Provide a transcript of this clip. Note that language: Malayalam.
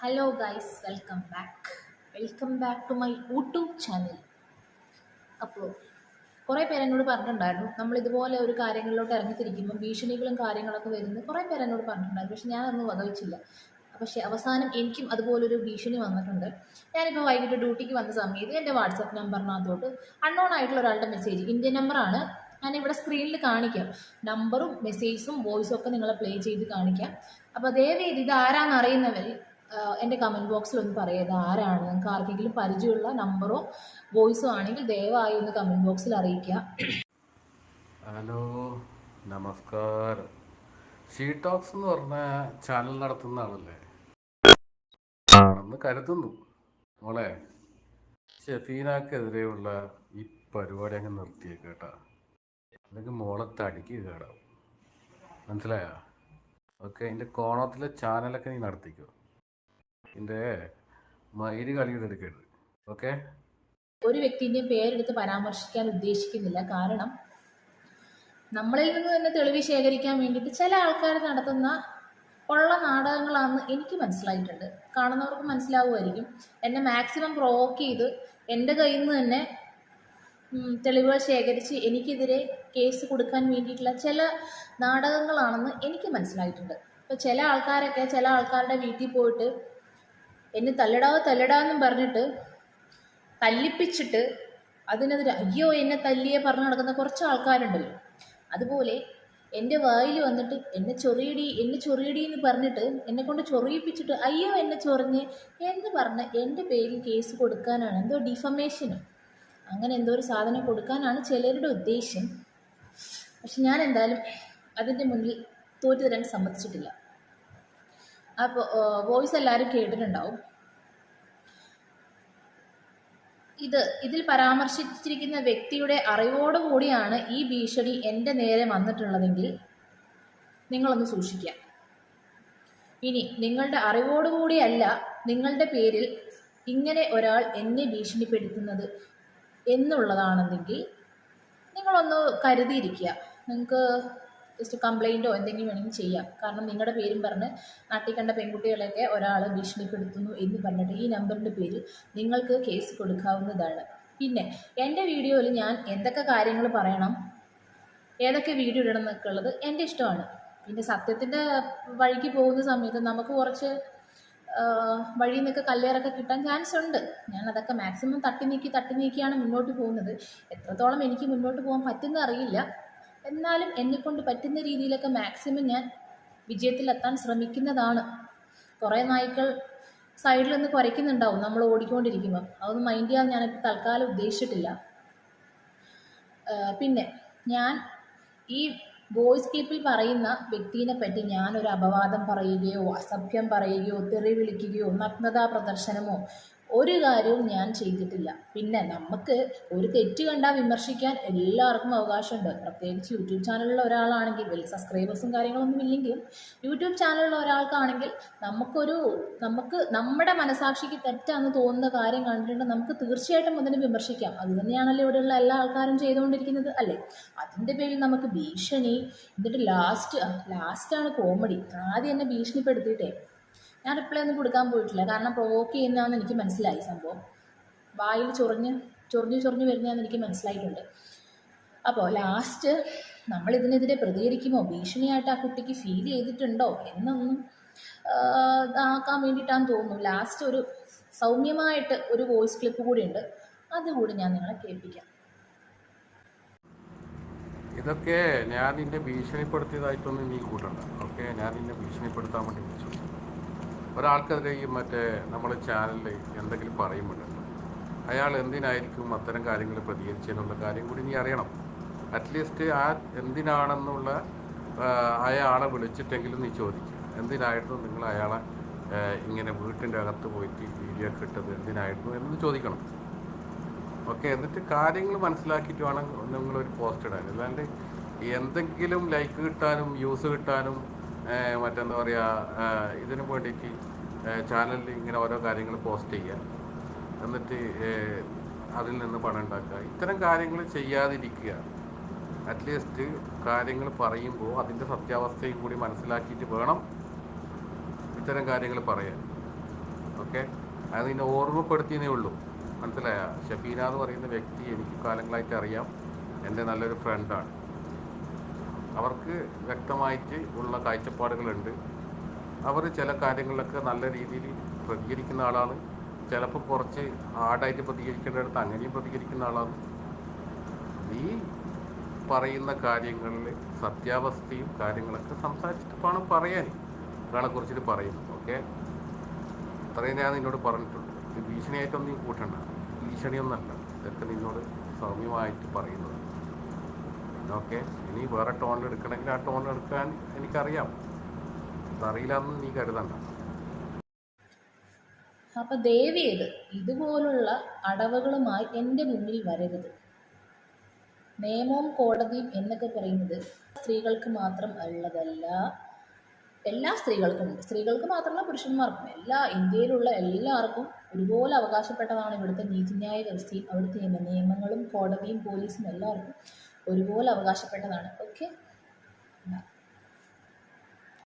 Hello guys welcome back welcome back to my YouTube channel അപ്പോൾ കുറേ പേരെന്നോട് പറഞ്ഞിട്ടുണ്ടായിരുന്നു. നമ്മൾ ഇതുപോലെ ഒരു കാര്യങ്ങളിലോട്ട് ഇറങ്ങിത്തിരിക്കുമ്പോൾ ഭീഷണികളും കാര്യങ്ങളൊക്കെ വരുന്നു കുറേ പേരെന്നോട് പറഞ്ഞിട്ടുണ്ടായിരുന്നു. പക്ഷെ ഞാനൊന്നും വകവച്ചില്ല. പക്ഷേ അവസാനം എനിക്കും അതുപോലൊരു ഭീഷണി വന്നിട്ടുണ്ട്. ഞാനിപ്പോൾ വൈകിട്ട് ഡ്യൂട്ടിക്ക് വന്ന സമയത്ത് എന്റെ വാട്സപ്പ് നമ്പറിനകത്തോട്ട് അൺനോൺ ആയിട്ടുള്ള ഒരാളുടെ മെസ്സേജ് ഇന്ത്യൻ നമ്പറാണ് ഇവിടെ സ്ക്രീനിൽ കാണിക്കാം. നമ്പറും മെസ്സേജും വോയിസും ഒക്കെ നിങ്ങളെ പ്ലേ ചെയ്ത് കാണിക്കാം. അപ്പോൾ ദയവേദി ഇത് ആരാന്ന് അറിയുന്നവർ എന്റെ കമന്റ് ബോക്സിൽ ഒന്ന് പറയുക ആരാണ്? നിങ്ങൾക്ക് ആർക്കെങ്കിലും പരിചയമുള്ള നമ്പറോ വോയിസോ ആണെങ്കിൽ ദയവായി ഒന്ന് കമന്റ് ബോക്സിൽ അറിയിക്കുക. ഹലോ നമസ്കാരം. ഷീ ടോക്സ് എന്ന് പറഞ്ഞ ചാനൽ നടത്തുന്ന ആളല്ലേ? ആണെന്ന് കരുതുന്നു. മോളെ ഷെഫീനാക്കെതിരെയുള്ള ഈ പരിപാടി അങ്ങ് നിർത്തിയേക്കേട്ടാ അല്ലെങ്കിൽ മോളെ തടിക്ക് കേടാവും. മനസ്സിലായോ? ഓക്കെ എന്റെ കോണത്തിലെ ചാനലൊക്കെ നീ നടത്തിക്കോ. ഇതിന്റെ മയിൽ കളിയുടെ എടുക്കരുത് ഓക്കെ? ഒരു വ്യക്തിന്റെ പേരെടുത്ത് പരാമർശിക്കാൻ ഉദ്ദേശിക്കുന്നില്ല. കാരണം നമ്മളിൽ നിന്ന് തന്നെ തെളിവ് ശേഖരിക്കാൻ വേണ്ടിയിട്ട് ചില ആൾക്കാർ നടത്തുന്ന ഉള്ള നാടകങ്ങളാണെന്ന് എനിക്ക് മനസ്സിലായിട്ടുണ്ട്. കാണുന്നവർക്ക് മനസ്സിലാവുമായിരിക്കും. എന്നെ മാക്സിമം പ്രൊവോക്ക് ചെയ്ത് എന്റെ കയ്യിൽ നിന്ന് തന്നെ തെളിവുകൾ ശേഖരിച്ച് എനിക്കെതിരെ കേസ് കൊടുക്കാൻ വേണ്ടിയിട്ടുള്ള ചില നാടകങ്ങളാണെന്ന് എനിക്ക് മനസ്സിലായിട്ടുണ്ട്. ഇപ്പം ചില ആൾക്കാരൊക്കെ ചില ആൾക്കാരുടെ വീട്ടിൽ പോയിട്ട് എന്നെ തല്ലടാ തല്ലടാന്നും പറഞ്ഞിട്ട് തല്ലിപ്പിച്ചിട്ട് അതിനെതിരെ അയ്യോ എന്നെ തല്ലിയെ പറഞ്ഞു നടക്കുന്ന കുറച്ച് ആൾക്കാരുണ്ടല്ലോ. അതുപോലെ എന്റെ വായിൽ വന്നിട്ട് എന്നെ ചൊറിയടി എന്നെ ചൊറിയടി എന്ന് പറഞ്ഞിട്ട് എന്നെ കൊണ്ട് ചൊറിയിപ്പിച്ചിട്ട് അയ്യോ എന്നെ ചൊറിഞ്ഞ് എന്ന് പറഞ്ഞ് എന്റെ പേരിൽ കേസ് കൊടുക്കാനാണ്. എന്തോ ഡിഫമേഷനും അങ്ങനെ എന്തോ ഒരു സാധനം കൊടുക്കാനാണ് ചിലരുടെ ഉദ്ദേശം പക്ഷെ ഞാൻ എന്തായാലും അതിന്റെ മുന്നിൽ തോറ്റു തരാൻ സമ്മതിച്ചിട്ടില്ല. അപ്പോൾ വോയിസ് എല്ലാവരും കേട്ടിട്ടുണ്ടാവും. ഇത് ഇതിൽ പരാമർശിച്ചിരിക്കുന്ന വ്യക്തിയുടെ അറിവോടുകൂടിയാണ് ഈ ഭീഷണി എന്റെ നേരെ വന്നിട്ടുള്ളതെങ്കിൽ നിങ്ങളൊന്ന് സൂക്ഷിക്കുക. ഇനി നിങ്ങളുടെ അറിവോടുകൂടിയല്ല നിങ്ങളുടെ പേരിൽ ഇങ്ങനെ ഒരാൾ എന്നെ ഭീഷണിപ്പെടുത്തുന്നത് എന്നുള്ളതാണെന്നെങ്കിൽ നിങ്ങളൊന്ന് കരുതിയിരിക്കുക. നിങ്ങൾക്ക് ജസ്റ്റ് കംപ്ലൈന്റോ എന്തെങ്കിലും വേണമെങ്കിൽ ചെയ്യാം. കാരണം നിങ്ങളുടെ പേരും പറഞ്ഞ് നാട്ടിൽ കണ്ട പെൺകുട്ടികളെയൊക്കെ ഒരാൾ ഭീഷണിപ്പെടുത്തുന്നു എന്ന് പറഞ്ഞിട്ട് ഈ നമ്പറിന്റെ പേരിൽ നിങ്ങൾക്ക് കേസ് കൊടുക്കാവുന്നതാണ്. പിന്നെ എന്റെ വീഡിയോയിൽ ഞാൻ എന്തൊക്കെ കാര്യങ്ങൾ പറയണം ഏതൊക്കെ വീഡിയോ ഇടണം എന്നൊക്കെ ഉള്ളത് എന്റെ ഇഷ്ടമാണ്. പിന്നെ സത്യത്തിന്റെ വഴിക്ക് പോകുന്ന സമയത്ത് നമുക്ക് കുറച്ച് വഴിയിൽ നിന്നൊക്കെ കല്ലേറൊക്കെ കിട്ടാൻ ചാൻസ് ഉണ്ട്. ഞാൻ അതൊക്കെ മാക്സിമം തട്ടി നീക്കി തട്ടി നീക്കിയാണ് മുന്നോട്ട് പോകുന്നത്. എത്രത്തോളം എനിക്ക് മുന്നോട്ട് പോകാൻ പറ്റുന്ന അറിയില്ല എന്നാലും എന്നെക്കൊണ്ട് പറ്റുന്ന രീതിയിലൊക്കെ മാക്സിമം ഞാൻ വിജയത്തിലെത്താൻ ശ്രമിക്കുന്നതാണ്. കുറേ നായ്ക്കൾ സൈഡിൽ നിന്ന് കുരയ്ക്കുന്നുണ്ടാവും നമ്മൾ ഓടിക്കൊണ്ടിരിക്കുമ്പോൾ അതൊന്നും മൈൻഡ് ചെയ്യാൻ ഞാനിപ്പോൾ തൽക്കാലം ഉദ്ദേശിച്ചിട്ടില്ല. പിന്നെ ഞാൻ ഈ വോയിസ് ക്ലിപ്പിൽ പറയുന്ന വ്യക്തിയെ പറ്റി ഞാൻ ഒരു അപവാദം പറയുകയോ അസഭ്യം പറയുകയോ തെറി വിളിക്കുകയോ നഗ്നതാ പ്രദർശനമോ ഒരു കാര്യവും ഞാൻ ചെയ്തിട്ടില്ല. പിന്നെ നമുക്ക് ഒരു തെറ്റ് കണ്ടാൽ വിമർശിക്കാൻ എല്ലാവർക്കും അവകാശമുണ്ട്. പ്രത്യേകിച്ച് യൂട്യൂബ് ചാനലിലുള്ള ഒരാളാണെങ്കിൽ വലിയ സബ്സ്ക്രൈബേഴ്സും കാര്യങ്ങളൊന്നും ഇല്ലെങ്കിലും യൂട്യൂബ് ചാനലിലുള്ള ഒരാൾക്കാണെങ്കിൽ നമുക്കൊരു നമുക്ക് നമ്മുടെ മനസാക്ഷിക്ക് തെറ്റാന്ന് തോന്നുന്ന കാര്യം കണ്ടിട്ടുണ്ടെങ്കിൽ നമുക്ക് തീർച്ചയായിട്ടും അതിനെ വിമർശിക്കാം. അത് തന്നെയാണല്ലോ ഇവിടെയുള്ള എല്ലാ ആൾക്കാരും ചെയ്തുകൊണ്ടിരിക്കുന്നത് അല്ലേ? അതിന്റെ പേരിൽ നമുക്ക് ഭീഷണി എന്നിട്ട് ലാസ്റ്റ് ലാസ്റ്റാണ് കോമഡി ആദ്യം എന്നെ ഭീഷണിപ്പെടുത്തിയിട്ടേ. ഞാൻ റിപ്ലൈ ഒന്നും കൊടുക്കാൻ പോയിട്ടില്ല. കാരണം പ്രൊവോക്ക് ചെയ്യുന്നതാണെന്ന് എനിക്ക് മനസ്സിലായി സംഭവം. വായിൽ ചൊറിഞ്ഞ് ചൊറിഞ്ഞ് ചൊറിഞ്ഞ് വരുന്നതാണെന്ന് എനിക്ക് മനസ്സിലായിട്ടുണ്ട്. അപ്പോൾ ലാസ്റ്റ് നമ്മളിതിനെതിരെ പ്രതികരിക്കുമോ? ഭീഷണിയായിട്ട് ആ കുട്ടിക്ക് ഫീൽ ചെയ്തിട്ടുണ്ടോ? എന്നൊന്നും ആക്കാൻ വേണ്ടിയിട്ടാന്ന് തോന്നുന്നു. ലാസ്റ്റ് ഒരു സൗമ്യമായിട്ട് ഒരു വോയിസ് ക്ലിപ്പ് കൂടി ഉണ്ട്. അതുകൂടി ഞാൻ നിങ്ങളെ കേൾപ്പിക്കാം. ഇതൊക്കെ ഞാൻ നിന്നെ ഭീഷണിപ്പെടുത്തിയതായിട്ടൊന്നും നീ കൂട്ടണ്ട. ഓക്കെ? ഞാൻ നിന്നെ ഭീഷണിപ്പെടുത്താൻ വേണ്ടി വിളിച്ചു ഒരാൾക്കെതിരെ ഈ മറ്റേ നമ്മുടെ ചാനലിൽ എന്തെങ്കിലും പറയുമ്പോഴല്ലോ അയാൾ എന്തിനായിരിക്കും അത്തരം കാര്യങ്ങൾ പ്രതികരിച്ചെന്നുള്ള കാര്യം കൂടി നീ അറിയണം. അറ്റ്ലീസ്റ്റ് ആ എന്തിനാണെന്നുള്ള അയാളെ വിളിച്ചിട്ടെങ്കിലും നീ ചോദിക്കുക എന്തിനായിരുന്നു നിങ്ങൾ അയാളെ ഇങ്ങനെ വീട്ടിന്റെ അകത്ത് പോയിട്ട് വീഡിയോ ഒക്കെ ഇട്ടത്? എന്തിനായിരുന്നു എന്ന് ചോദിക്കണം. ഓക്കെ എന്നിട്ട് കാര്യങ്ങൾ മനസ്സിലാക്കിയിട്ട് വേണം നിങ്ങളൊരു പോസ്റ്റ് ഇടാൻ. അല്ലാണ്ട് എന്തെങ്കിലും ലൈക്ക് കിട്ടാനും വ്യൂസ് കിട്ടാനും മറ്റെന്താ പറയുക ഇതിനു വേണ്ടിയിട്ട് ചാനലിൽ ഇങ്ങനെ ഓരോ കാര്യങ്ങൾ പോസ്റ്റ് ചെയ്യുക എന്നിട്ട് അതിൽ നിന്ന് പണം ഉണ്ടാക്കുക. ഇത്തരം കാര്യങ്ങൾ ചെയ്യാതിരിക്കുക. അറ്റ്ലീസ്റ്റ് കാര്യങ്ങൾ പറയുമ്പോൾ അതിന്റെ സത്യാവസ്ഥയും കൂടി മനസ്സിലാക്കിയിട്ട് വേണം ഇത്തരം കാര്യങ്ങൾ പറയാൻ. ഓക്കെ? അത് നിന്നെ ഓർമ്മപ്പെടുത്തിയതേ ഉള്ളൂ. മനസ്സിലായ? ഷബീന എന്ന് പറയുന്ന വ്യക്തി എനിക്ക് കാലങ്ങളായിട്ട് അറിയാം. എന്റെ നല്ലൊരു ഫ്രണ്ടാണ് അവർക്ക് വ്യക്തമായിട്ട് ഉള്ള കാഴ്ചപ്പാടുകളുണ്ട്. അവർ ചില കാര്യങ്ങളിലൊക്കെ നല്ല രീതിയിൽ പ്രതികരിക്കുന്ന ആളാണ്. ചിലപ്പോൾ കുറച്ച് ഹാർഡായിട്ട് പ്രതികരിക്കേണ്ടടുത്ത് അങ്ങനെയും പ്രതികരിക്കുന്ന ആളാണ്. ഈ പറയുന്ന കാര്യങ്ങളിൽ സത്യാവസ്ഥയും കാര്യങ്ങളൊക്കെ സംസാരിച്ചിട്ട് വേണം പറയാൻ. ഒരാളെ കുറിച്ചിട്ട് പറയും ഓക്കെ? അത്രയും ഞാൻ നിന്നോട് പറഞ്ഞിട്ടുണ്ട് ഇത് ഭീഷണിയായിട്ടൊന്നും നീ കൂട്ടണ്ട. ഭീഷണിയൊന്നല്ല. ഇതൊക്കെ നിന്നോട് സൗമ്യമായിട്ട് പറയുന്നത്. ഓക്കെ. ഇനി വേറെ ടോണിൽ എടുക്കണമെങ്കിൽ ആ ടോൺ എടുക്കാൻ എനിക്കറിയാം. അതറിയില്ല എന്ന് നീ കരുതണ്ട. അപ്പം ദേവിയത് ഇതുപോലുള്ള അടവുകളുമായി എന്റെ മുന്നിൽ വരരുത്. നിയമവും കോടതിയും എന്നൊക്കെ പറയുന്നത് സ്ത്രീകൾക്ക് മാത്രം ഉള്ളതല്ല. എല്ലാ സ്ത്രീകൾക്കും സ്ത്രീകൾക്ക് മാത്രമല്ല പുരുഷന്മാർക്കും എല്ലാ ഇന്ത്യയിലുള്ള എല്ലാവർക്കും ഒരുപോലെ അവകാശപ്പെട്ടതാണ് ഇവിടുത്തെ നീതിന്യായ വ്യവസ്ഥയും അവിടുത്തെ നിയമങ്ങളും കോടതിയും പോലീസും എല്ലാവർക്കും ഒരുപോലെ അവകാശപ്പെട്ടതാണ്. ഓക്കെ